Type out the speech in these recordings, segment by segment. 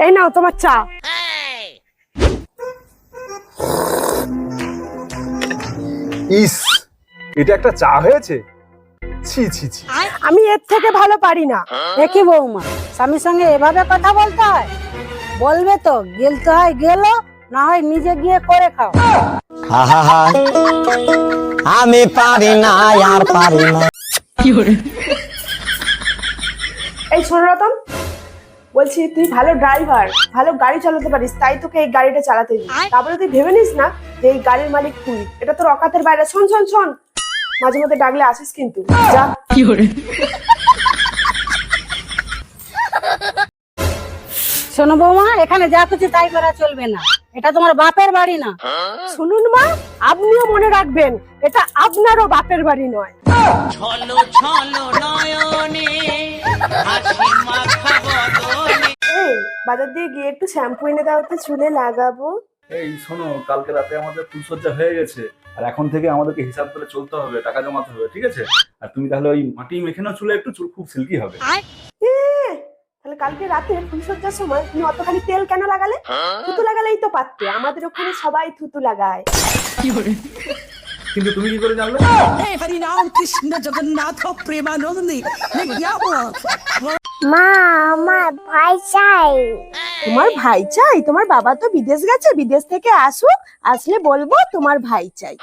এই নাও তোমার চা। ইস এটা একটা চা হয়েছে? ছি ছি ছি। আমি এর থেকে ভালো পারি না। দেখি বৌমা স্বামীর সঙ্গে এভাবে কথা বলতে হয়? বলবে তো গেলতে হয় গেল না হয় নিজে গিয়ে করে খাও। আমি পারি না আর পারি না। এই শোন রতন বলছি তুই ভালো ড্রাইভার ভালো গাড়ি চালাতে পারিস তাই তোকে এই গাড়িটা চালাতে দিই। তারপরে তুই ভেবে নিস না যে এই গাড়ির মালিক তুই। এটা তোর অকাতের বাইরে। শোন শোন শোন। মাঝে মধ্যে ডাকলে আসিস কিন্তু। যা। শোনো বৌমা এখানে যা কিছু তাই করা চলবে না। এটা তোমার বাপের বাড়ি না। শুনুন মা আপনিও মনে রাখবেন এটা আপনারও বাপের বাড়ি নয়। বাজার দিয়ে গিয়ে একটু শ্যাম্পু এনে দাও তো চুলে লাগাবো। এই শোনো কালকে রাতে আমাদের ফুলসজ্জা হয়ে গেছে। আর এখন থেকে আমাদেরকে হিসাব করে চলতে হবে টাকা জমাতে হবে ঠিক আছে? আর তুমি তাহলে ওই মাটি মেখে নাও চুলে একটু চুল খুব সিল্কি হবে। এ, তাহলে কালকে রাতে ফুলসজ্জার সময় তুমি অতখানি তেল কেন লাগালে? থুতু লাগালেই তো পারতে আমাদের ওখানে সবাই থুতু লাগায়। কিন্তু তুমি কি করে জানলে? হরি রাম কৃষ্ণ জগন্নাথ প্রেমানন্দী মা আমার ভাই চাই। তোমার ভাই চাই? তোমার বাবা তো বিদেশ গেছে বিদেশ থেকে আসুক আসলে বলব তোমার ভাই চাই।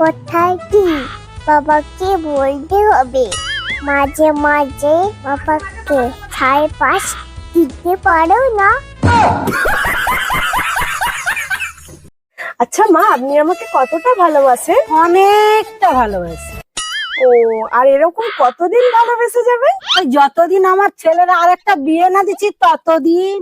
কোথায় কি? বাবাকে বলতে হবে। মাঝে মাঝে বাবাকে ছাই পাশ দিতে পারো না। আচ্ছা মা আপনি আমাকে কতটা ভালোবাসেন? অনেকটা ভালোবাসি। ও আর এরকম কতদিন ভালোবেসে যাবে? ওই যতদিন আমার ছেলেরা আর একটা বিয়ে না দিচ্ছি ততদিন।